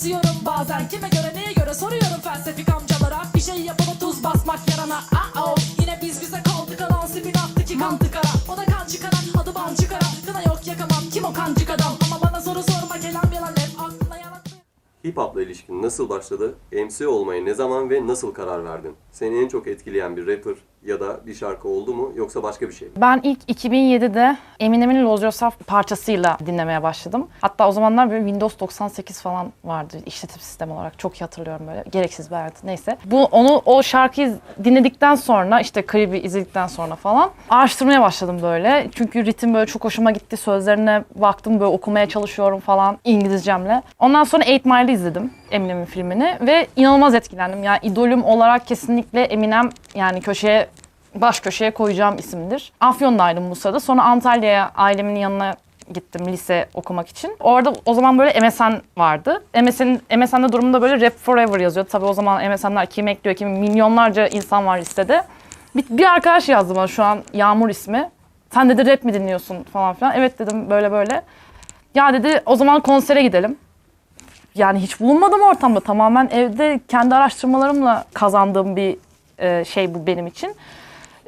Susuyorum bazen? Kime göre neye göre soruyorum felsefik amcalara. Bir şey yapıp tuz basmak yarana kancık adam Ama bana soru sorma kelam yalan Hip hop'la ilişkin nasıl başladı? MC olmaya ne zaman ve nasıl karar verdin? Seni en çok etkileyen bir rapper ya da bir şarkı oldu mu yoksa başka bir şey mi? Ben ilk 2007'de Eminem'in Lose Yourself parçasıyla dinlemeye başladım. Hatta o zamanlar böyle Windows 98 falan vardı işletim sistemi olarak. Çok iyi hatırlıyorum böyle. Gereksiz bir alet. Neyse. Bu onu o şarkıyı dinledikten sonra işte klibi izledikten sonra falan araştırmaya başladım böyle. Çünkü ritim böyle çok hoşuma gitti. Sözlerine baktım böyle okumaya çalışıyorum falan İngilizcemle. Ondan sonra 8 Mile'ı izledim. Eminem'in filmini ve inanılmaz etkilendim. Yani idolüm olarak kesinlikle Eminem yani köşeye baş köşeye koyacağım isimdir. Afyon'daydım bu sırada. Sonra Antalya'ya ailemin yanına gittim lise okumak için. Orada o zaman böyle MSN vardı. MSN, MSN'de durumunda böyle Rap Forever yazıyor. Tabii o zaman MSN'ler kim ekliyor kim milyonlarca insan var listede. Bir, bir arkadaş yazdı bana şu an Yağmur ismi. Sen dedi rap mi dinliyorsun falan filan. Evet dedim böyle böyle. Ya dedi o zaman konsere gidelim. Yani hiç bulunmadım ortamda. Tamamen evde kendi araştırmalarımla kazandığım bir e, şey bu benim için.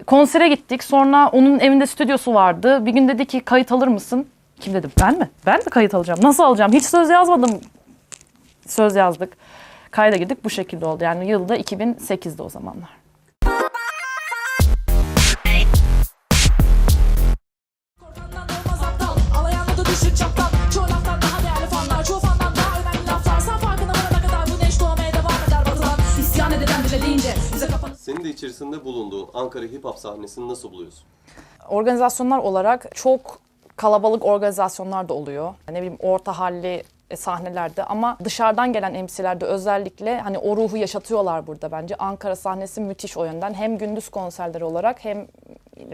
Konsere gittik. Sonra onun evinde stüdyosu vardı. Bir gün dedi ki kayıt alır mısın? Kim dedim? Ben mi? Ben mi kayıt alacağım? Nasıl alacağım? Hiç söz yazmadım. Söz yazdık. Kayda girdik. Bu şekilde oldu. Yani yılda 2008'de o zamanlar. Deyince Bize kapanı Senin de içerisinde bulunduğun Ankara hip hop sahnesini nasıl buluyorsun? organizasyonlar olarak çok kalabalık organizasyonlar da oluyor. Ne bileyim orta halli e, sahnelerde ama dışarıdan gelen MC'lerde özellikle hani o ruhu yaşatıyorlar burada bence. Ankara sahnesi müthiş o yönden. Hem gündüz konserleri olarak hem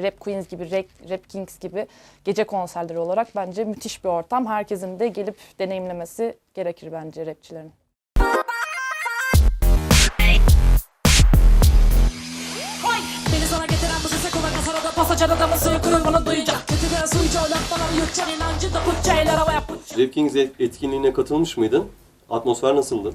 Rap Queens gibi, Rap, Rap Kings gibi gece konserleri olarak bence müthiş bir ortam. Herkesin de gelip deneyimlemesi gerekir bence rapçilerin. Asar da pasacar adamı suyu kurur bunu duyacak Kötü bir suyucu o laftan yutacak inancı da putça eller havaya put Rap Kings etkinliğine katılmış mıydın? Atmosfer nasıldı?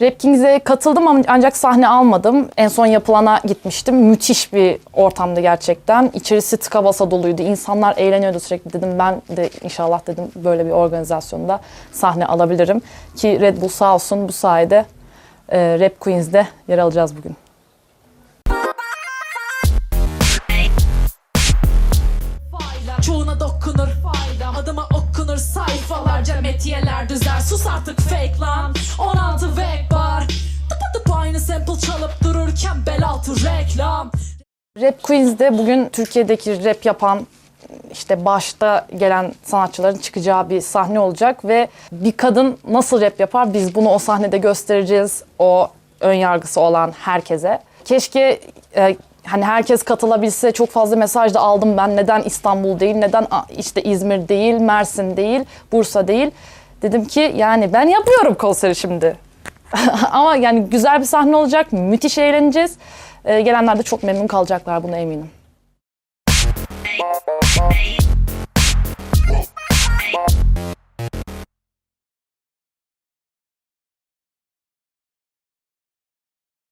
Rap Kings'e katıldım ama ancak sahne almadım. En son yapılana gitmiştim. Müthiş bir ortamdı gerçekten. İçerisi tıka basa doluydu. İnsanlar eğleniyordu sürekli. Dedim ben de inşallah dedim böyle bir organizasyonda sahne alabilirim. Ki Red Bull sağ olsun bu sayede e, Rap Queens'de yer alacağız bugün. Okunur sayfalarca metiyeler düzer. Sus artık fake lan. 16 vek var Tıpa tıpa aynı sample çalıp dururken bel altı reklam. Rap Queens'de bugün Türkiye'deki rap yapan işte başta gelen sanatçıların çıkacağı bir sahne olacak ve bir kadın nasıl rap yapar biz bunu o sahnede göstereceğiz o ön yargısı olan herkese. Keşke e, hani herkes katılabilse çok fazla mesaj da aldım ben. Neden İstanbul değil? Neden işte İzmir değil Mersin değil Bursa değil? Dedim ki yani ben yapıyorum konseri şimdi. Ama yani güzel bir sahne olacak müthiş eğleneceğiz. E, gelenler de çok memnun kalacaklar buna eminim.